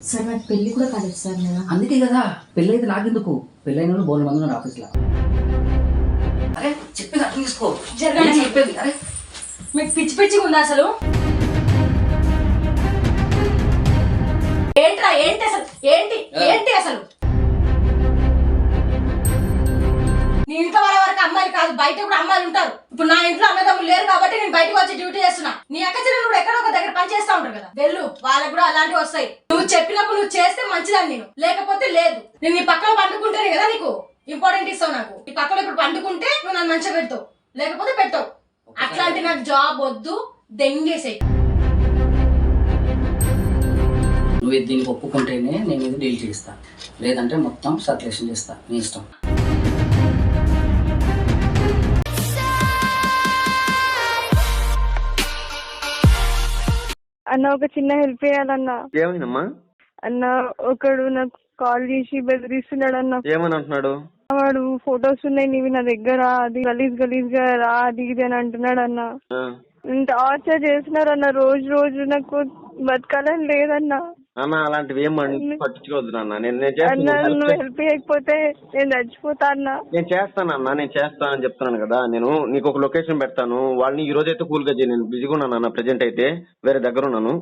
Sir నాకు పెళ్ళి కూడా కాలేదు సార్ నేను. అందుకే కదా పెళ్ళైతే నాకెందుకు? పెళ్ళైన వాళ్ళు మంది ఉన్నారు ఆఫీస్లో అరే చెప్పేది అర్థం తీసుకో జరగండి. నేను చెప్పేది? అరే. మీకు పిచ్చి పిచ్చిగా ఉందా అసలు? ఏంట్రా ఏంటి అసలు? ఏంటి ఏంటి అసలు? నీ ఇంట్లో వాళ్ళ వరకు అమ్మాయిలు కాదు బయట కూడా అమ్మాయిలు ఉంటారు. ఇప్పుడు నా ఇంట్లో అన్నదమ్ములు లేరు కాబట్టి నేను బయటకు వచ్చి డ్యూటీ చేస్తున్నా. నీ అక్క చెల్లెలు కూడా ఎక్కడో ఒక దగ్గర పని చేస్తా ఉంటారు కదా. వెళ్ళు వాళ్ళకు కూడా అలాంటివి వస్తాయి. నువ్వు చెప్పినప్పుడు నువ్వు చేస్తే మంచిదని నేను. లేకపోతే లేదు. నేను నీ పక్కన పండుకుంటేనే కదా నీకు ఇంపార్టెంట్ ఇస్తావు నాకు. నీ పక్కన ఇప్పుడు పండుకుంటే నువ్వు నన్ను మంచిగా పెడతావు. లేకపోతే పెట్టావు. అట్లాంటి నాకు జాబ్ వద్దు దెంగేసేయి. నువ్వు దీనికి ఒప్పుకుంటేనే నేను ఇది డీల్ చేస్తా. లేదంటే మొత్తం సర్క్యులేషన్ చేస్తా. నీ ఇష్టం. అన్న ఒక చిన్న హెల్ప్ చేయాలన్న. ఏమైందమ్మా? అన్న ఒకడు నాకు కాల్ చేసి బెదిరిస్తున్నాడు అన్న ఏమని అంటున్నాడు వాడు ఫొటోస్ ఉన్నాయి నీవి నా దగ్గర అది గలీజ్ గలీజ్గా రా అది ఇది అని అంటున్నాడు అన్న. టార్చర్ చేస్తున్నారు అన్న రోజు రోజు నాకు బతకాలని లేదన్న. అన్న అలాంటివి ఏం పట్టించుకోవద్దు నాన్న. నేను నేను అన్న చేస్తాను నువ్వు హెల్ప్ చేయకపోతే నేను చచ్చిపోతా అన్న. నేను చేస్తానన్నా నేను చేస్తానని చెప్తున్నాను కదా. నేను నీకు ఒక లొకేషన్ పెడతాను. వాళ్ళని ఈ రోజు అయితే కూల్గా చేయి నేను బిజీగా ఉన్నాను అన్న ప్రెజెంట్ అయితే వేరే దగ్గర ఉన్నాను.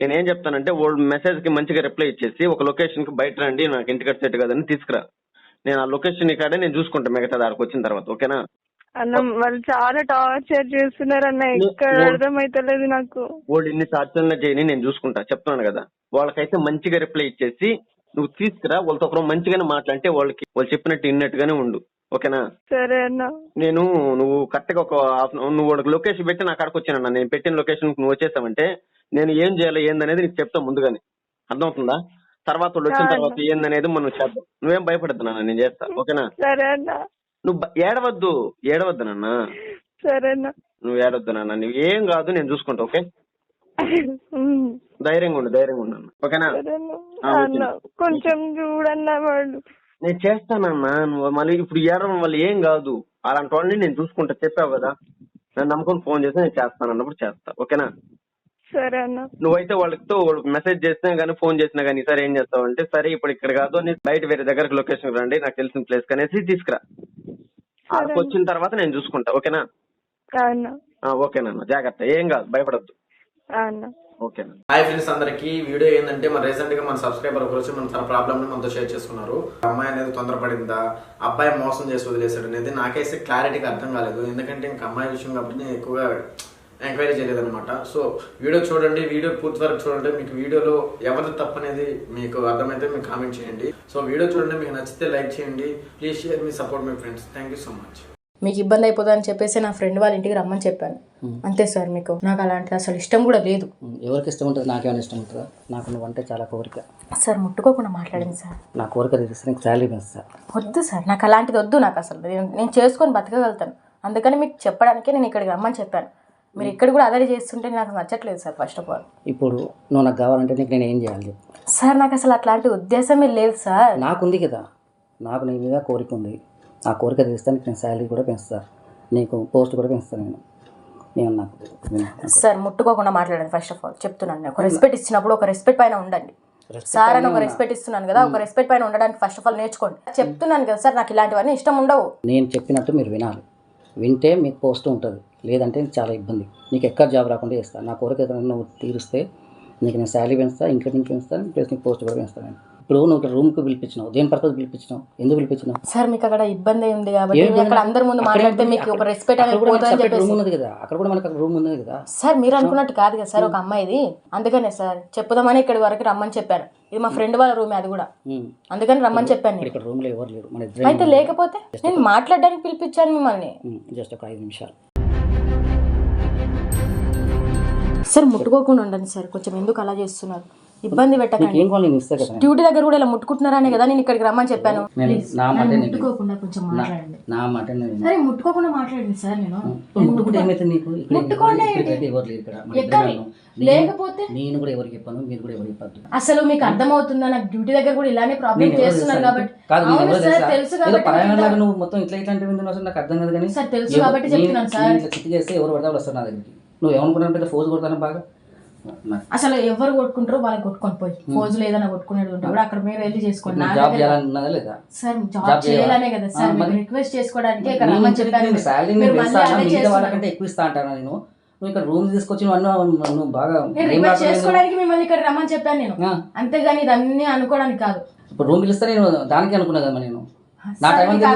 నేను ఏం చెప్తానంటే వాళ్ళు మెసేజ్కి మంచిగా రిప్లై ఇచ్చేసి ఒక లొకేషన్కి బయట రండి నాకు ఇంటికి సెట్ కదని తీసుకురా. నేను ఆ లొకేషన్ కాడే నేను చూసుకుంటా మిగతా దానికి వచ్చిన తర్వాత ఓకేనా? అన్న వాళ్ళు చాలా టార్చర్ చేస్తున్నారు అన్న ఎక్కడ అర్థమైతలేదు నాకు. వాళ్ళు ఇన్ని చేయని నేను చూసుకుంటా చెప్తున్నాను కదా. వాళ్ళకైతే మంచిగా రిప్లై ఇచ్చేసి నువ్వు తీసుకురా వాళ్ళతో ఒకరు మంచిగానే మాట్లాడితే వాళ్ళకి వాళ్ళు చెప్పినట్టు విన్నట్టుగానే ఉండు. ఓకేనా? సరే అన్న. నేను నువ్వు కరెక్ట్గా ఒక హాఫ్ నువ్వు వాళ్ళకి లొకేషన్ పెట్టి నా కాడకు వచ్చానన్నా. నేను పెట్టిన లొకేషన్ నువ్వు వచ్చేసావంటే నేను ఏం చేయాలి ఏందనేది నీకు చెప్తాను ముందుగానే. అర్థమవుతుందా? తర్వాత వాళ్ళు వచ్చిన తర్వాత ఏందనేది మనం చేద్దాం. నువ్వేం భయపడద్దు నాన్న నేను చేస్తా. ఓకేనా? సరే అన్న. నువ్వు ఏడవద్దు. ఏడవద్దు నాన్న. సరే అన్న. నువ్వు ఏడవద్దు నాన్న. నువ్వు ఏం కాదు నేను చూసుకుంటా ఓకే. ధైర్యంగా ఉండు ధైర్యంగా ఉండు అన్న ఓకేనా సరేనా? ఆ, ఓకే. అన్న కొంచెం చూడన్న వాళ్ళు. నేను చేస్తానన్నా నువ్వు మళ్ళీ ఇప్పుడు ఏడవడం వల్ల ఏం కాదు. అలాంటి వాళ్ళని నేను చూసుకుంటా చెప్పావు కదా. నేను నమ్ముకొని ఫోన్ చేసి నేను చేస్తాను అన్నప్పుడు చేస్తా. ఓకేనా సరే అన్న. నువ్వైతే వాళ్ళతో వాళ్ళకి మెసేజ్ చేసినా గానీ ఫోన్ చేసినా గానీ సరే ఏం చేస్తావు అంటే సరే ఇప్పుడు ఇక్కడ కాదు అని బయట వేరే దగ్గరకు లొకేషన్ రండి. నాకు తెలిసిన ప్లేస్ కనేసి తీసుకురా. అక్కడికి వచ్చిన తర్వాత నేను చూసుకుంటా ఓకేనా? ఆ అన్న. ఆ, ఓకేనన్నా జాగ్రత్త ఏం కాదు భయపడద్దు. ఆ అన్న. ఓకేనా? హాయ్ ఫ్రెండ్స్ అందరికి వీడియో ఏంటంటే మన రీసెంట్గా మన సబ్స్క్రైబర్ ఒకరు వచ్చి మన తన ప్రాబ్లమ్ని మనతో షేర్ చేసుకున్నారు. అమ్మాయి అనేది తొందరపడిందా? అబ్బాయి మోసం చేసి వదిలేశాడు అనేది నాకైతే క్లారిటీగా అర్థం కాలేదు. ఎందుకంటే ఇంకా అమ్మాయి విషయం కాబట్టి నేను ఎక్కువగా ఎంక్వైరీ చేయలేదు అనమాట సో వీడియో చూడండి వీడియో పూర్తి వరకు చూడండి. మీకు వీడియోలో ఎవరి తప్పు అనేది మీకు అర్థమైతే మీకు కామెంట్ చేయండి. సో వీడియో చూడండి మీకు నచ్చితే లైక్ చేయండి. Please share me support my friends thank you so much మీకు ఇబ్బంది అయిపోతుందని చెప్పేసి నా ఫ్రెండ్ వాళ్ళ ఇంటికి రమ్మని చెప్పాను. అంతే సార్ మీకు. నాకు అలాంటి అసలు ఇష్టం కూడా లేదు. ఎవరికి ఇష్టం ఉంటుంది? నాకేమైనా ఇష్టం ఉంటుందా? నాకు నువ్వంటే చాలా కోరిక. సార్ ముట్టుకోకుండా మాట్లాడింది సార్. నా కోరిక తీరిస్తే నీకు శాలరీ పెంచుతా వద్దు సార్ నాకు అలాంటిది వద్దు నాకు అసలు. నేను నేను చేసుకొని బతకగలుగుతాను. అందుకని మీకు చెప్పడానికే నేను ఇక్కడికి రమ్మని చెప్పాను. మీరు ఇక్కడ కూడా అదే చేస్తుంటే నాకు నచ్చట్లేదు సార్ ఫస్ట్ ఆఫ్ ఆల్ ఇప్పుడు నువ్వు నాకు కావాలంటే నీకు నేను ఏం చేయాలి. సార్ నాకు అసలు అట్లాంటి ఉద్దేశమే లేదు సార్. నాకుంది కదా. నాకు నీ మీద కోరిక ఉంది. ఆ కోరిక తీస్తే నీకు నేను శాలరీ కూడా పెంచుతా. నీకు పోస్ట్ కూడా పెంచుతాను నేను. నేను నాకు. సార్ ముట్టుకోకుండా మాట్లాడండి ఫస్ట్ ఆఫ్ ఆల్ చెప్తున్నాను నేను. ఒక రెస్పెక్ట్ ఇచ్చినప్పుడు ఒక రెస్పెక్ట్ పైన ఉండండి. సార్ అని ఒక రెస్పెక్ట్ ఇస్తున్నాను కదా ఒక రెస్పెక్ట్ పైన ఉండడానికి ఫస్ట్ ఆఫ్ ఆల్ నేర్చుకోండి. చెప్తున్నాను కదా సార్ నాకు ఇలాంటివన్నీ ఇష్టం ఉండవు. నేను చెప్పినట్టు మీరు వినాలి. వింటే మీకు పోస్ట్ ఉంటుంది. లేదంటే చాలా ఇబ్బంది. నీకు ఎక్కడ జాబ్ రాకుండా చేస్తాను నా కోరిక ఏదైనా నువ్వు తీరిస్తే నీకు నేను శాలరీ పెంచుతా ఇంక్రిమెంట్ పెంచుతాను ప్లస్ నీకు పోస్ట్ కూడా పెంచుతాను ఇప్పుడు నువ్వు ఇక్కడ రూమ్కి పిలిపించినావు. దేని పర్పస్ పిలిపించినావు? ఎందుకు పిలిపించినావు? సార్ మీకు అక్కడ ఇబ్బంది ఉంది కాబట్టి? అక్కడ అందరి ముందు మాట్లాడితే మీకు ఒక రెస్పెక్ట్ అనేది రూమ్ ఉన్నది కదా. అక్కడ కూడా మనకు రూమ్ ఉన్నది కదా. సార్ మీరు అనుకున్నట్టు కాదు కదా సార్ ఒక అమ్మాయిది. అందుకనే సార్ చెప్పుదామని ఇక్కడి వరకు రమ్మని చెప్పాను ఇది మా ఫ్రెండ్ వాళ్ళ రూమ్ అది కూడా. అందుకని రమ్మని చెప్పాను ఇక్కడ నేను ఇక్కడ రూమ్లో ఎవరు లేరు? మన అయితే లేకపోతే నేను మాట్లాడడానికి పిలిపించాను మిమ్మల్ని. జస్ట్ ఒక ఐదు నిమిషాలు. సార్ ముట్టుకోకుండా ఉండండి సార్. కొంచెం ఎందుకు అలా చేస్తున్నారు? ఇబ్బంది పెట్టకండి. డ్యూటీ దగ్గర కూడా ఇలా ముట్టుకుంటున్నారనే కదా నేను ఇక్కడికి రమ్మని చెప్పాను. నేను నా మాట నేను ముట్టుకోకుండా కొంచెం మాట్లాడండి. నా మాట నేను సరే ముట్టుకోకుండా మాట్లాడండి సార్ నేను. ఇప్పుడు ముట్టుకుంటే ఏమైతుంది నీకు? ఇక్కడ ముట్టుకోండి ఇక్కడికైతే ఎవరు లేరు ఇక్కడ? మన ఎక్కడ? ఇద్దరం ఉన్నాం. నేను- లేకపోతే నేను కూడా ఎవరికి చెప్పాను మీరు కూడా ఎవరికి చెప్పద్దు. అసలు మీకు అర్థమవుతుందా? నాకు డ్యూటీ దగ్గర కూడా ఇలానే ప్రాబ్లం నేను ఎవరో చేస్తున్నారు తెలుసా? కాబట్టి. కాదు సార్ తెలుసా? కాబట్టి నువ్వు మొత్తం ఇట్లా ఇట్లాంటివి నాకు అర్థం కాదు కానీ సార్ తెలుసు ఎవరు- కాబట్టి నేను- చెప్తున్నాను నేను సార్. చేస్తే ఎవరు పడతా వాళ్ళు వస్తారు నా దగ్గరికి. నువ్వు ఏమనుకుంటున్నావు? పెద్ద ఫోర్స్ కొడతాను బాగా. అసలు ఎవరు కొట్టుకుంటారో వాళ్ళకి కొట్టుకొని పోయి. ఫోజులు ఏదైనా కొట్టుకునేది ఉంటే కూడా అక్కడ మీరు వెళ్ళి చేసుకోండి. సార్ జాబ్ జాబ్ చేయాలా? చేయాలనే కదా సార్? రిక్వెస్ట్ చేసుకోవడానికి ఇక్కడ రమ్మని చెప్పాను ఎక్కువ ఇస్తా అంటాను నేను? నువ్వు ఇక్కడ రూమ్ తీసుకొచ్చి నువ్వు అన్న బాగా రిక్వెస్ట్ చేసుకోవడానికి మిమ్మల్ని ఇక్కడ రమ్మని చెప్పాను నేను. అంతేగాని ఇదన్నీ అనుకోవడానికి కాదు. ఇప్పుడు రూమ్ పిలిస్తే నేను దానికి అనుకున్నా కదా నేను. నా టైం అంతా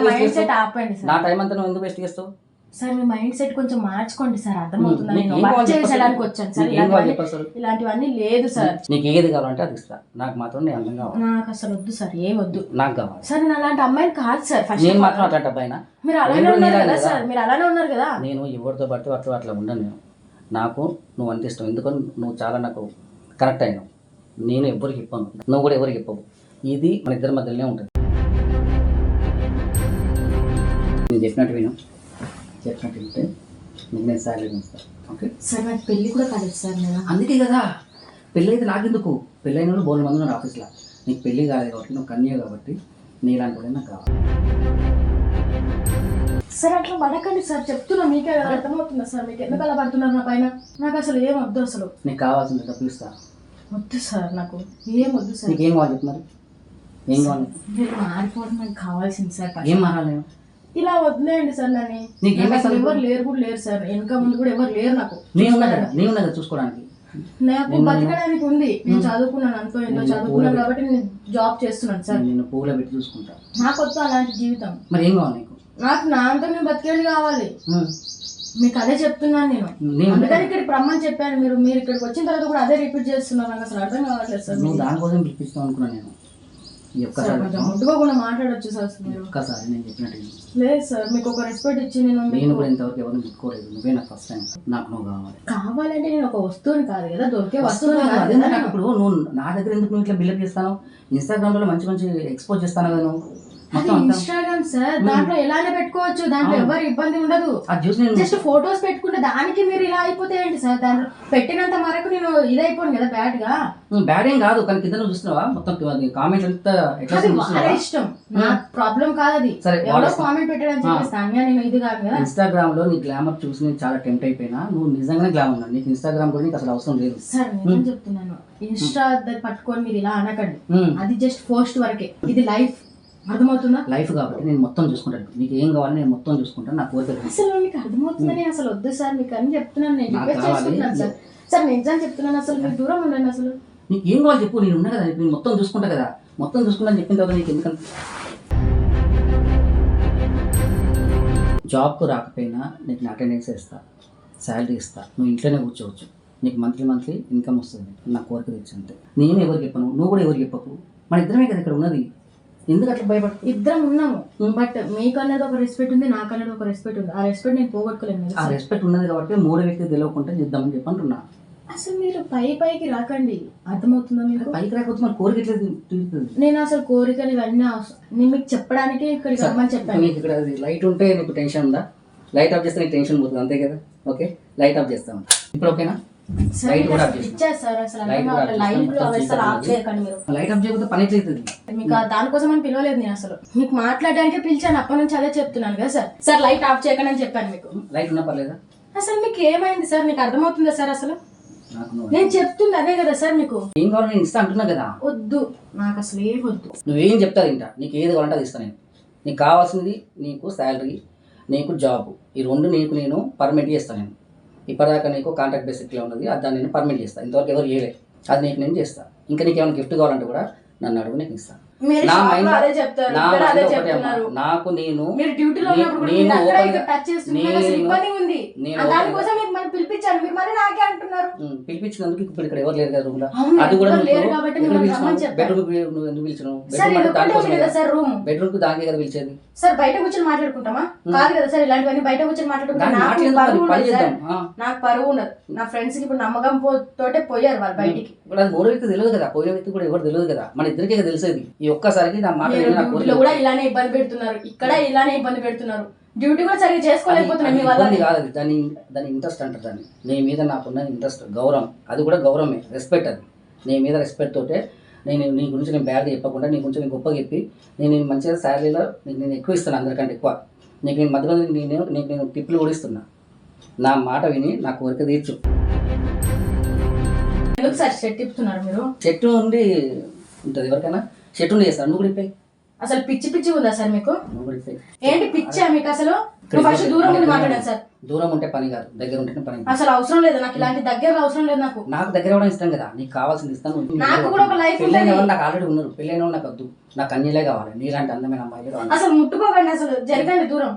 నా టైం అంతా నువ్వు ఎందుకు వేస్ట్ చేస్తావు? సార్ మీ మైండ్ సెట్ కొంచెం మార్చుకోండి సార్ అర్థమవుతుందా? నేను వర్క్ చేసేయడానికి? వచ్చాను సార్ ఇలాంటివన్నీ లేదు సార్. నీకు ఏది కావాలంటే అది ఇస్తా. నాకు మాత్రం నేను అందం కావాలి. నాకు అసలు వద్దు సార్ ఏం వద్దు. నాకు కావాలి. సార్ నేను అలాంటి అమ్మాయిని కాదు సార్ ఫస్ట్ నేను మాత్రం అట్లాంటి అబ్బాయినా? మీరు అలానే నేను ఉన్నారు కదా. సార్ మీరు అలానే ఉన్నారు కదా. నేను ఎవరితో పడితే అట్లా అట్లా ఉండను నేను. నాకు నువ్వు అంటే ఇష్టం. ఎందుకని నువ్వు చాలా నాకు కరెక్ట్ అయినావు. నేను ఎవరికి ఇప్పను. నువ్వు కూడా ఎవరికి ఇప్పవు. ఇది మన ఇద్దరి మధ్యలోనే ఉంటుంది. నేను చెప్పినట్టు విను. చెప్పినట్టు వింటే నీకు నేను ఇస్తాను ఓకే? సార్ నాకు పెళ్ళి కూడా కాలేదు సార్ నేను. అందుకే కదా. పెళ్ళి అయితే నాకెందుకు? పెళ్ళైన వాళ్ళు బోల్ మంది ఉన్నారు ఆఫీస్లో. నీకు పెళ్ళి కాలేదు కాబట్టి నువ్వు కన్య కాబట్టి నీలాంటి వాడే నాకు కావాలి. సార్ అట్లా పడకండి సార్. చెప్తున్నా మీకే అర్థమవుతుందా సార్? మీకు ఎందుకు అలా పడుతున్నారు నా పైన? నాకు అసలు ఏం వద్దు అసలు. నీకు కావాల్సింది డబ్బులు ఇస్తా. వద్దు సార్ నాకు ఏం వద్దు సార్. నీకు ఏం కావాలి మరి? ఏం కావాలి? మీరు మారిపోవడం నాకు కావాల్సింది సార్. ఏం మారాలి? నేను ఇలా వదిలేయండి సార్ నన్ను. నీకు అసలు ఎవరు లేరు కూడా లేరు సార్. వెనక ముందు కూడా ఎవరు లేరు నాకు. నేను ఉన్నా కదా నేను ఉన్నా కదా చూసుకోవడానికి? నాకు బతకడానికి ఉంది. నేను చదువుకున్నాను అంతో ఎంతో నేను చదువుకున్నాను కాబట్టి నేను జాబ్ చేస్తున్నాను సార్. నేను పూల పెట్టి చూసుకుంటా. నాకు వద్దు అలాంటి జీవితం. మరి ఏం కావాలి నీకు? నాకు నా అంతా నేను బతికేది కావాలి. మీకు అదే చెప్తున్నాను నేను. అందుకని ఇక్కడికి రమ్మని చెప్పాను మీరు. మీరు ఇక్కడికి వచ్చిన తర్వాత కూడా అదే రిపీట్ చేస్తున్నారు నాకు అసలు అర్థం కావట్లేదు సార్ నువ్వు దానికోసం పిలిపిస్తావు అనుకున్నా నేను. ఒక్కసారి కొంచెం ముట్టుకోకుండా మాట్లాడొచ్చు సార్ మీరు. ఒక్కసారి నేను చెప్పినట్టు. లేదు. సార్ మీకు ఒక రెస్పెక్ట్ ఇచ్చి నేను కూడా ఇంతవరకు ముట్టుకోలేదు నువ్వే నాకు ఫస్ట్ టైం నాకు నువ్వు కావాలి. కావాలంటే నేను ఒక వస్తువుని కాదు కదా దొరికే వస్తువు వస్తువుని కాదు. ఇప్పుడు నువ్వు నా దగ్గర ఎందుకు నువ్వు ఇట్లా బిల్డప్ చేస్తాను? ఇన్స్టాగ్రామ్లో మంచి మంచి ఎక్స్పోజ్ చేస్తాను కదా నువ్వు. ఇన్స్టాగ్రామ్ సార్ దాంట్లో ఎలానే పెట్టుకోవచ్చు. దాంట్లో. ఎవరు ఇబ్బంది ఉండదు. జస్ట్ ఫొటోస్ పెట్టుకుంటే దానికి మీరు ఇలా అయిపోతే ఏంటి సార్ దాంట్లో పెట్టినంత వరకు నేను ఇదైపోను కదా బ్యాడ్గా బ్యాడ్ ఏం కాదు. కానీ కింద నువ్వు చూస్తున్నావా? మొత్తం కామెంట్ అది వాళ్ళ ఇష్టం. నా ప్రాబ్లం కాదు అది. సరే, ఎవరో. కామెంట్ పెట్టాడని చెప్పేసి దాన్ని నేను ఇది కాదు కదా. ఇన్స్టాగ్రామ్లో నీ గ్లామర్ చూసి నేను చాలా టెంప్ట్ అయిపోయినా నువ్వు నిజంగానే గ్లామర్ ఉన్నావు. నీకు ఇన్స్టాగ్రామ్ కూడా నీకు అసలు అవసరం లేదు. సార్ నేను చెప్తున్నాను. ఇన్స్టా పట్టుకొని మీరు ఇలా అనకండి. అది జస్ట్ పోస్ట్ వరకే. ఇది లైఫ్ అర్థమవుతుందా? లైఫ్ కాబట్టి నేను మొత్తం చూసుకుంటాను. నీకు ఏం కావాలి నేను మొత్తం చూసుకుంటాను. నా కోరిక. అసలు మీకు అర్థమవుతుందని అసలు వద్దు సార్. మీకు అని చెప్తున్నాను నేను. నాకు రిక్వెస్ట్ కావాలి. చేసుకుంటున్నాను సార్. సార్ నేను నిజం చెప్తున్నాను అసలు. మీరు దూరం ఉండండి అసలు. నీకు ఏం కావాలి చెప్పు. నేను ఉన్నా కదా. నేను మొత్తం చూసుకుంటా కదా. మొత్తం చూసుకుంటాను చెప్పిన తర్వాత నీకు ఎందుకంటే జాబ్కు రాకపోయినా నీకు నేను అటెండెన్స్ ఇస్తా శాలరీ ఇస్తా. నువ్వు ఇంట్లోనే కూర్చోవచ్చు. నీకు మంత్లీ మంత్లీ ఇన్కమ్ వస్తుంది. నా కోరిక తెచ్చి అంతే నేను ఎవరికి చెప్పను? నువ్వు కూడా ఎవరికి చెప్పకు? మన ఇద్దరమే కదా ఇక్కడ ఉన్నది. ఎందుకు అట్లా భయపడు? ఇద్దరం ఉన్నాము. బట్ మీకు అనేది ఒక రెస్పెక్ట్ ఉంది నాకు అనేది ఒక రెస్పెక్ట్ ఉంది. ఆ రెస్పెక్ట్ నేను పోగొట్టుకోలేను కదా ఆ. రెస్పెక్ట్ ఉన్నది కాబట్టి మూడో వ్యక్తి తెలియకుండా చేద్దామని చెప్పి అంటున్నా అసలు మీరు పై పైకి రాకండి. అర్థమవుతుందా మీకు? పైకి రాకపోతే మన కోరిక ఎట్లా తీ- తీరుతుంది? నేను అసలు కోరికలు ఇవన్నీ నేను మీకు చెప్పడానికి ఇక్కడికి రమ్మని చెప్పాను. నీకు ఇక్కడ లైట్ ఉంటే నీకు టెన్షన్ ఉందా? లైట్ ఆఫ్ చేస్తే నీకు టెన్షన్ పోతుంది అంతే కదా? ఓకే? లైట్ ఆఫ్ చేస్తాం ఇప్పుడు ఓకేనా? లైట్ కూడా అసలు ఆఫ్ అసలు లైట్ అసలు చేయకండి మీరు. లైట్ ఆఫ్ చేయకపోతే పని ఎట్లయితుంది మీకు దానికోసం అని పిలవలేదు నేను అసలు. మీకు మాట్లాడడానికే పిలిచాను. అప్పటి నుంచి అదే చెప్తున్నాను కదా సార్. సార్ లైట్ ఆఫ్ చేయకండి అని చెప్పాను మీకు. లైట్ ఉన్నా పర్లేదా? అసలు మీకు ఏమైంది సార్? మీకు అర్థమవుతుందా సార్ అసలు? నేను చెప్తుంది అదే కదా సార్ మీకు. ఏం కావాలో నేను ఇస్తా అంటున్నా కదా. వద్దు. నాకు అసలు ఏం వద్దు. నువ్వేం చెప్తా తింటా. నీకు ఏది కావాలంటే అది ఇస్తాను నేను. నీకు కావాల్సింది నీకు శాలరీ నీకు జాబ్ ఈ రెండు నీకు నేను పర్మిట్ చేస్తాను నేను. ఇప్పటిదాకా నీకు కాంట్రాక్ట్ బేసిక్లో ఉన్నది అది దాన్ని నేను పర్మిట్ చేస్తాను ఇంతవరకు ఎవరు చేయలేదు అది నీకు నేను చేస్తాను ఇంకా నీకు ఏమైనా గిఫ్ట్ కావాలంటే కూడా నన్ను అడుగు నీకు ఇస్తాను. నా మైండ్ నా మైండ్ ఒకటే అమ్మా. నాకు నేను మీరు డ్యూటీలో నే- ఉన్నప్పుడు కూడా నేను మీరు అక్కడ open ఇక్కడ గా- టచ్ చేస్తున్నారు అసలు నేను- ఇబ్బంది ఉంది. నేను ఆ open దానికోసం మీకు మనం పిలిపించాను మీరు మరి నాకే అంటున్నారు. ఉమ్, పిలిపించినందుకు ఇప్పుడు ఇక్కడ ఎవరు లేరు కదా రూమ్లో అవును, అది కూడా ఎవరు నువ్వు లేరు కాబట్టి ఎక్కడ మిమ్మల్ని రమ్మని పిలిచినావు చెప్పాను. బెడ్రూమ్ నువ్వు ఎందుకు పిలిచినావు? సార్ బెడ్రూమ్ ఇది అంటే ఒకటే దానికోసం ఉంది కదా సార్ రూమ్? బెడ్రూమ్కు దానికే కదా పిలిచేది. సార్ బయట కూర్చొని మాట్లాడుకుంటామా? కాదు కదా సార్ ఇలాంటివన్నీ బయట కూర్చొని మాట్లాడుకుంటా దాన్ని నాకు పరువు పని ఉండదు సార్. చేద్దాం ఆ. నాకు పరువు ఉండదు. నా ఫ్రెండ్స్కి ఇప్పుడు నమ్మకం పో- తోటే పోయారు వాళ్ళు బయటికి. ఇప్పుడు అది మూడో వ్యక్తి తెలియదు కదా. పోయిన వ్యక్తి కూడా ఎవరు తెలియదు కదా. మన ఇద్దరికే కదా తెలిసేది. ఈ ఒక్కసారికి నా మాట మీరు విని నా డ్యూటీలో కోరిక కూడా ఇలానే ఇబ్బంది పెడుతున్నారు. ఇక్కడ ఇలానే ఇబ్బంది పెడుతున్నారు. డ్యూటీ కూడా సరిగ్గా చేసుకోలేకపోతున్నారు అది మీ వల్ల. ఇబ్బంది కాదు అది. దాని దాని ఇంట్రెస్ట్ అంటారు దాన్ని. నీ మీద నాకున్న ఇంట్రెస్ట్ గౌరవం. అది కూడా గౌరవమే. రెస్పెక్ట్ అది. నీ మీద రెస్పెక్ట్ తోటే నేను నీ గురించి నేను బ్యాడ్ చెప్పకుండా నీ గురించి నేను గొప్పగా చెప్పి నేను నేను మంచిగా శాలరీలో నీకు నేను ఎక్కువ ఇస్తాను అందరికంటే ఎక్కువ. నీకు నేను మధ్య మధ్య నేను నీకు నేను టిప్పులు కూడా ఇస్తున్నా. నా మాట విని నా కోరిక తీర్చు. ఎందుకు సార్ షర్ట్ తిప్పుతున్నారు మీరు? చెట్టు ఉండి ఉంటుంది ఎవరికైనా? చెట్టు ఉండి చేస్తారు నువ్వు కూడా అసలు పిచ్చి పిచ్చి ఉందా సార్ మీకు? ఏంటి పిచ్చా మీకు అసలు? నువ్వు ఫస్ట్ దూరం ఉండి మాట్లాడాను సార్. దూరం ఉంటే పని కాదు. దగ్గర ఉంటేనే పని. అసలు అవసరం లేదు. నాకు ఇలాంటి దగ్గర అవసరం లేదు నాకు. నాకు దగ్గర కూడా ఇస్తాం కదా. నీకు కావాల్సింది ఇస్తాను. నాకు కూడా ఒక పెళ్ళైన. వాళ్ళు నాకు ఆల్రెడీ ఉన్నారు. పెళ్ళైన వాళ్ళు నాకు వద్దు. నాకు అన్నిలే కావాలి. నీలాంటి అందమైన అమ్మాయిలు అసలు ముట్టుకోకండి అసలు. జరగండి దూరం.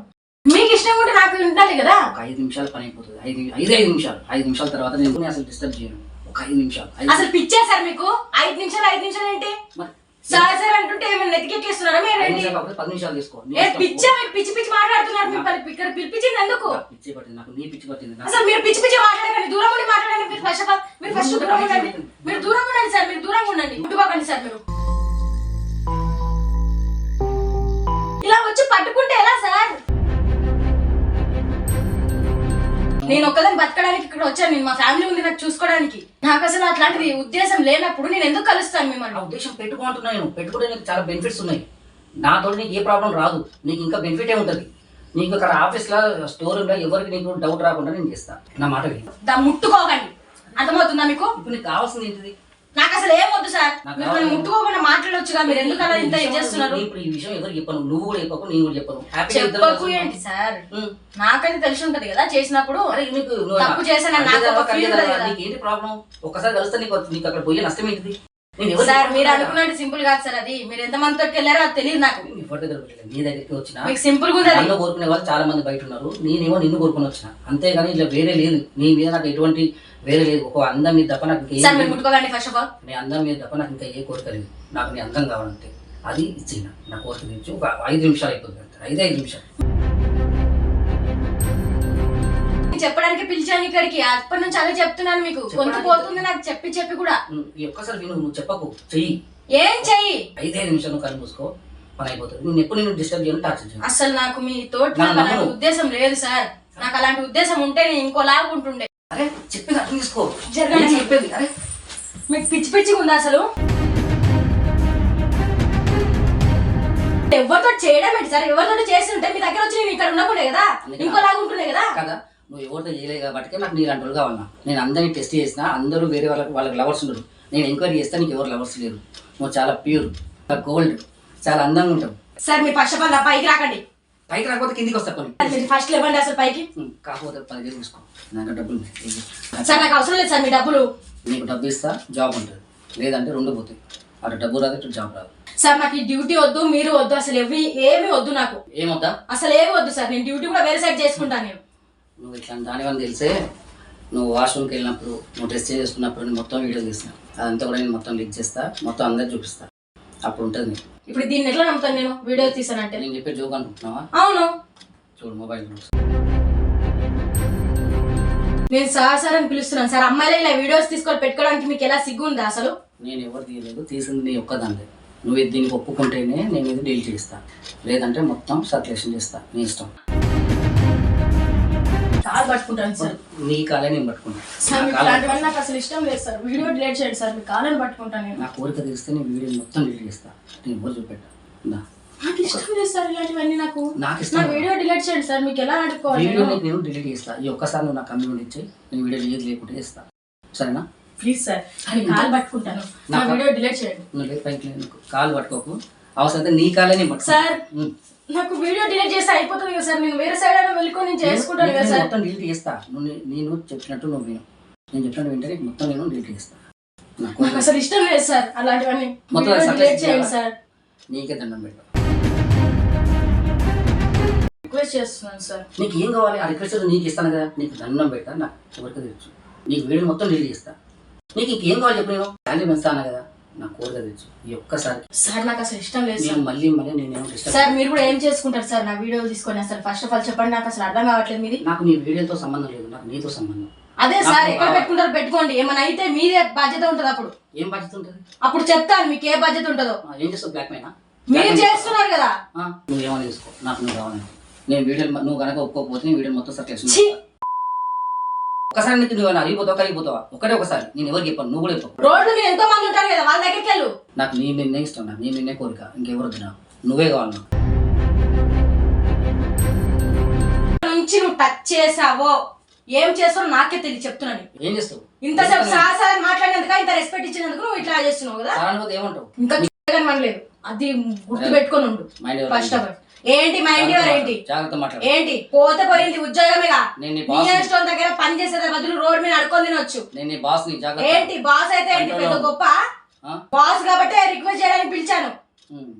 మీకు ఇష్టం ఉంటే నాకు ఉండాలి కదా. ఒక ఐదు నిమిషాలు పని అయిపోతుంది. ఐదు ఐదు ఐదు నిమిషాలు. ఐదు నిమిషాల తర్వాత నేను అసలు డిస్టర్బ్ చేయను? ఒక ఐదు నిమిషాలు. అసలు పిచ్చా సార్ మీకు? ఐదు నిమిషాలు ఐదు నిమిషాలు ఏంటి? మరి సార్ సార్ అంటుంటే ఏమైనా పది నిమిషాలు తీసుకో ఏ. పిచ్చా మీరు పిచ్చి పిచ్చి మాట్లాడుతున్నారు మీరు పలి- ఇక్కడ పిలిపించింది ఎందుకు? నాకు పిచ్చి పట్టింది నాకు నీ పిచ్చి పట్టింది నాకు అసలు మీరు పిచ్చి పిచ్చి మాట్లాడకండి దూరం ఉండి మాట్లాడండి మీరు ఫస్ట్ ఆఫ్ ఆల్ మీరు ఫస్ట్ దూరం ఉండండి. మీరు దూరం ఉండండి సార్ మీరు దూరంగా ఉండండి. ముట్టుకోకండి సార్ మీరు. ఇలా వచ్చి పట్టుకుంటే ఎలా సార్? నేను ఒక్కదాన్ని బతకడానికి ఇక్కడ వచ్చాను నేను మా ఫ్యామిలీ ఉంది నాకు చూసుకోవడానికి. నాకు అసలు అట్లాంటిది ఉద్దేశం లేనప్పుడు నేను ఎందుకు కలుస్తాను మిమ్మల్ని? ఉద్దేశం పెట్టుకుంటున్నా నేను. పెట్టుకుంటే నీకు చాలా బెనిఫిట్స్ ఉన్నాయి. నాతో నీకు ఏ ప్రాబ్లం రాదు. నీకు ఇంకా బెనిఫిటే ఉంటుంది. నీకు ఇక్కడ ఆఫీస్లో స్టోర్ రూమ్లో ఎవరికి నీకు డౌట్ రాకుండా నేను చేస్తాను నా మాట విని. దా ముట్టుకోకండి. అర్థమవుతుందా మీకు? ఇప్పుడు నీకు కావాల్సింది ఏంటిది? నాకు అసలు ఏం వద్దు సార్ మీరు నన్ను ముట్టుకోకుండా మాట్లాడొచ్చుగా మీరు ఎందుకు అలా ఇంత చేస్తున్నారు? నేను ఇప్పుడు ఈ విషయం ఎవరు చెప్పను? నువ్వు కూడా చెప్పకు నేను కూడా చెప్పను. చెప్పకు ఏంటి సార్. నాకైతే తెలిసి ఉంటది కదా చేసినప్పుడు నీకు నువ్వు తప్పు చేశానని నాకు ఏంటి ప్రాబ్లం ఒక్కసారి కలిస్తే నీకు నీకు అక్కడ పోయే నష్టం ఏంటిది? సార్ మీరు అనుకున్నట్టు సింపుల్ కాదు సార్ అది. మీరు ఎంత మంది తోటి వెళ్ళారో అది తెలియదు నాకు. నీ ఫోటో దగ్గర. నీ దగ్గరికి వచ్చిన మీకు సింపుల్గా నన్ను కోరుకునే వాళ్ళు చాలా మంది బయట ఉన్నారు. నేనేమో నిన్ను కోరుకుని వచ్చిన. అంతేగాని ఇలా వేరే లేదు. నీ మీద నాకు ఎటువంటి వేరే లేదు ఒక అందం మీద తప్ప నాకు సార్ మీరు. ముట్టుకోకండి ఫస్ట్ ఆఫ్ ఆల్ నీ అందం మీద తప్ప నాకు ఇంకా ఏ కోరిక లేదు. నాకు నీ అందం కావాలంటే అది ఇచ్చిన నా కోరిక తెచ్చి ఒక ఐదు నిమిషాలు అయిపోతుంది ఐదు ఐదు నిమిషాలు. చెప్పడానికి పిలిచాను ఇక్కడికి. అప్పటి నుంచి అదే చెప్తున్నాను మీకు. చెప్పడానికి- పోతుంది నాకు చెప్పి చెప్పి కూడా. ఒక్కసారి విను నువ్వు చెప్పకు. చెయ్యి. ఏం చెయ్యి? ఐదే నిమిషాలు కళ్ళు మూసుకో. పని అయిపోతుంది. నేను ఎప్పుడు నేను డిస్టర్బ్ చేయను టార్చర్ చేయను. అసలు నాకు మీ తోటి. ఉద్దేశం లేదు సార్. నాకు అలాంటి ఉద్దేశం ఉంటే నేను ఇంకోలాగా ఉంటుండే. అరే చెప్పేది అర్థం తీసుకో జరగండి. నేను చెప్పేది? అరే. మీకు పిచ్చి పిచ్చిగా ఉందా అసలు? ఎవరితో చేయడం ఏంటి సార్? ఎవరితో చేసి ఉంటే మీ దగ్గర వచ్చి నేను ఇక్కడ ఉండకుండే కదా? అందుకే ఇంకోలాగా ఉంటుండే కదా? కదా. నువ్వు ఎవరితో చేయలేదు కాబట్టి నాకు నీలాంటి వాళ్ళు కావాలన్నా నేను అందరినీ టెస్ట్ చేసిన అందరూ వేరే వాళ్ళకి వాళ్ళకి లవర్స్ ఉండరు. నేను ఎంక్వైరీ చేస్తే నీకు ఎవరు లవర్స్ లేరు. నువ్వు చాలా ప్యూర్ గోల్డ్ చాలా అందంగా ఉంటావు. సార్ మీ నా పైకి రాకండి. పైకి రాకపోతే కిందికి వస్తా కొన్ని. ఫస్ట్ లేవండి అసలు పైకి. కాకపోతే పదివేలు తీసుకో. నాకు డబ్బులు. సార్ నాకు అవసరం లేదు సార్ మీ డబ్బులు. నీకు డబ్బు ఇస్తా జాబ్ ఉంటుంది. లేదంటే రెండు పోతాయి. అటు డబ్బు రాదు ఇటు జాబ్ రాదు. సార్ నాకు ఈ డ్యూటీ వద్దు మీరు వద్దు అసలు ఏవి ఏమి వద్దు నాకు. ఏమవుతా అసలు ఏమి వద్దు సార్ నేను డ్యూటీ కూడా వేరే సైడ్ చేసుకుంటాను నేను. నువ్వు ఇట్లా దానివల్ల తెలిసే నువ్వు వాష్రూమ్కి వెళ్ళినప్పుడు నువ్వు డ్రెస్ చేసుకున్నప్పుడు నేను మొత్తం వీడియో తీసిన. అదంతా కూడా నేను మొత్తం లింక్ చేస్తా మొత్తం అందరికి చూపిస్తా. అప్పుడు ఉంటుంది ఇప్పుడు దీన్ని ఎట్లా నమ్ముతాను నేను? వీడియో తీసానంటే. నేను చెప్పే జోక్ అనుకుంటున్నావా? అవును. చూడు మొబైల్ నేను సార్ సార్ అని పిలుస్తున్నాను. సార్ అమ్మాయిలు ఇలా వీడియోస్ తీసుకొని పెట్టుకోవడానికి మీకు ఎలా సిగ్గు ఉందా అసలు? నేను ఎవరు తీయలేదు. తీసింది నీ ఒక్కదాన్ని నువ్వు దీనికి ఒప్పుకుంటేనే నేను ఇది డీల్ చేస్తా. లేదంటే మొత్తం సర్క్యులేషన్ చేస్తా. నీ ఇష్టం. కాలు పట్టుకుంటాను సార్. నీ కాలే నేను పట్టుకుంటా. సార్ నా మీకు నాకు అసలు ఇష్టం లేదు సార్. వీడియో డిలీట్ చేయండి సార్ మీ కాలని పట్టుకుంటాను నేను. నా కోరిక తీస్తే నేను వీడియో మొత్తం డీల్ చేస్తా. నేను ఎవరు చూపెట్టా? దా. నాకు ఇష్టం లేదు సార్ ఇలాంటివన్నీ నాకు. నాకు నా ఇష్టం వీడియో డిలీట్ చేయండి సార్ మీకు ఎలా అడుక్కోవాలి వీడియో నేను? నీకు నేను డిలీట్ చేస్తా. ఈ ఒక్కసారి నువ్వు నా కమ్యూనిటీ ఇచ్చి నేను వీడియో లేదు లేకుంటే చేస్తా. సరేనా? ప్లీజ్ సార్ మీ కాలు పట్టుకుంటాను. నా నాకు- వీడియో డిలీట్ చేయండి. నువ్వు లేదు పైకి నీకు కాలు పట్టుకోకు. అవసరం నీ కాలే నేను సార్. నాకు వీడియో డిలీట్ చేస్తే అయిపోతుంది కదా సార్. నేను వేరే సైడ్ అయినా వెళ్ళుకొని నేను చేసుకుంటాను నేను కదా సార్. మొత్తం డిలీట్ చేస్తా. నువ్వు నే- నేను చెప్పినట్టు నువ్వు విను. నేను చెప్పినట్టు వింటే నీకు మొత్తం నేను డిలీట్ చేస్తా. నాకు కోరిక అసలు ఇష్టం లేదు సార్ అలాంటివన్నీ. మొత్తం వీడియో డిలీట్ చేయండి? సార్. నీకే దండం పెట్టా రిక్వెస్ట్ చేస్తున్నాను సార్. నీకు ఏం కావాలి? ఆ రిక్వెస్ట్ నీకు ఇస్తాను కదా. నీకు దండం పెట్టా నాకు కోరిక తెచ్చు నీకు వీడియో మొత్తం డిలీట్ చేస్తా. నీకు ఇంకేం కావాలి చెప్పు నేను? శాలరీ పెంచుతాను కదా? నా కోరిక తెచ్చు ఈ ఒక్కసారి సార్ నాకు అసలు ఇష్టం లేదు నేను సార్. మళ్ళీ మళ్ళీ నేను సార్ మీరు కూడా ఏం చేసుకుంటారు సార్? నా వీడియో తీసుకొని అసలు ఫస్ట్ ఆఫ్ ఆల్ చెప్పండి నాకు అసలు అర్థం కావట్లేదు మీది. నాకు నీ వీడియోతో సంబంధం లేదు నాకు నీతో సంబంధం. అదే నాకు సార్ ఎక్కడ. పెట్టుకుంటారో పెట్టుకోండి. ఏమైనా అయితే మీదే బాధ్యత ఉంటుంది అప్పుడు. ఏం బాధ్యత ఉంటుంది? అప్పుడు చెప్తాను మీకు ఏ బాధ్యత ఉంటుందో. ఆ, ఏం చేస్తావు బ్లాక్ మైనా మీరు చేస్తున్నారు కదా. నువ్వు ఏమైనా తీసుకో నాకు నువ్వు కావాలి. నేను వీడియో నువ్వు కనుక ఒప్పుకోకపోతే నేను వీడియో మొత్తం సర్క్యులేషన్ ఛీ! ఒకసారి నీకు నువ్వు అరిగిపోతావు కరిగిపోతావా ఒకటే ఒకసారి నేను ఎవరు చెప్పాను నువ్వు కూడా చెప్పు రోడ్డు మీద ఎంతో మంది ఉంటారు కదా వాళ్ళ దగ్గరికి వెళ్ళు నాకు నీ నిన్నే ఇష్టం నాకు నీ నిన్నే కోరిక. ఇంకెవరు వద్దు నాకు. నువ్వే కావాలి నాకు. నుంచి నువ్వు టచ్ చేసావో ఏం చేస్తారో నాకే తెలియదు చెప్తున్నాను ఏం చేస్తావు? ఇంతసేపు సాహసాలు మాట్లాడినందుక ఇంత రెస్పెక్ట్ ఇచ్చినందుకు నువ్వు ఇట్లా చేస్తున్నావు కదా. ఏమంటావు? ఇంకా మనలేదు అది గుర్తు పెట్టుకొని ఉండు మైండ్ ఫస్ట్ ఆఫ్ ఆల్ ఏంటి మైండ్ ఎవరు ఏంటి? జాగ్రత్త మాట్లాడు. ఏంటి పోతే పోయింది ఉద్యోగమేగా నేను నీ బాస్ బియ్యం స్టోన్ దగ్గర పని చేసే బదులు రోడ్ మీద అడుకొని తినొచ్చు. నేను నీ బాస్ని జాగ్రత్త. ఏంటి బాస్ అయితే ఏంటి పెద్ద గొప్ప? బాస్ కాబట్టి రిక్వెస్ట్ చేయడానికి పిలిచాను.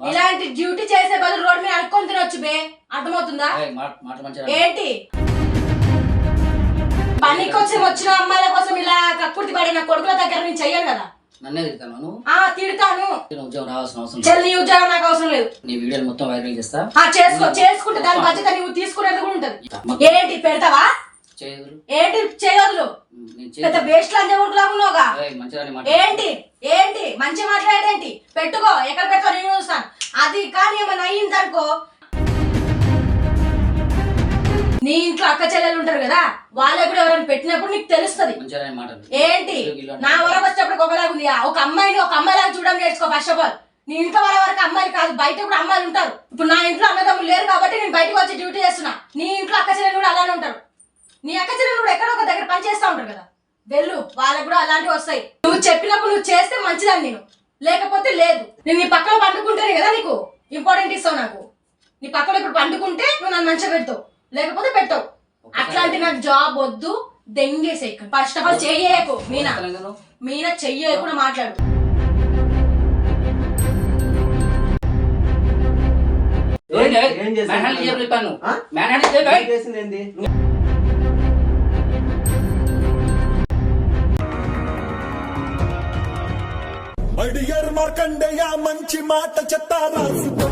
ఇలాంటి డ్యూటీ చేసే బదులు రోడ్ మీద అడుక్కొని తినొచ్చు బే. అర్థమవుతుందా? ఏంటి? పనికి వచ్చి వచ్చిన అమ్మాయిల కోసం ఇలా కక్కుర్తి పడిన కొడుకుల దగ్గర నేను చెయ్యను కదా. నన్నే తిడతాను. నువ్వు ఆ తిడతాను. నేను ఉద్యోగం రావాల్సిన అవసరం లేదు. చెల్లి ఉద్యోగం నాకు అవసరం లేదు. నీ వీడియోలు మొత్తం వైరల్ చేస్తా. ఆ చేసుకో చేసుకుంటే దాని బాధ్యత నువ్వు తీసుకునేది కూడా ఉంటది. ఏంటి పెడతావా? ఏంటి చేయొద్దు నేను పెద్ద చేయదు వేస్ట్ మంచిగా మాట ఏంటి ఏంటి మంచి మాట్లాడేంటి? పెట్టుకో ఎక్కడ పెడతావు నేను చూస్తాను. అది కానీ ఏమైనా అయ్యింది అనుకో నీ ఇంట్లో అక్క చెల్లెలు ఉంటారు కదా వాళ్ళకు కూడా ఎవరైనా పెట్టినప్పుడు నీకు తెలుస్తది. ఏంటి? నా వరకు వచ్చేటప్పుడు ఒకలాగా ఉంది. ఒక అమ్మాయిని ఒక అమ్మాయిలాగా చూడడం నేర్చుకో ఫస్ట్ ఆఫ్ ఆల్ నీ ఇంట్లో వాళ్ళ వరకు అమ్మాయిలు కాదు బయట కూడా అమ్మాయిలు ఉంటారు. ఇప్పుడు నా ఇంట్లో అన్నదమ్ములు లేరు కాబట్టి నేను బయటకు వచ్చి డ్యూటీ చేస్తున్నా. నీ ఇంట్లో అక్క చెల్లెలు కూడా అలానే ఉంటారు. నీ అక్క చెల్లెలు కూడా ఎక్కడో ఒక దగ్గర పని చేస్తూ ఉంటారు కదా. వెళ్ళు వాళ్ళకు కూడా అలాంటివి వస్తాయి. నువ్వు చెప్పినప్పుడు నువ్వు చేస్తే మంచిదని నేను. లేకపోతే లేదు. నేను నీ పక్కన పండుకుంటేనే కదా నీకు ఇంపార్టెంట్ ఇస్తావు నాకు. నీ పక్కన ఇప్పుడు పండుకుంటే నువ్వు నన్ను మంచిగా పెడతావు. లేకపోతే పెట్టవు అట్లాంటి నాకు జాబ్ వద్దు దెంగేసే ఫస్ట్ ఆఫ్ ఆల్ చెయ్యకు మీనా. మీనా చెయ్యకుండా మాట్లాడు. మార్కండేయ మంచి మాట చెత్త రాసుకో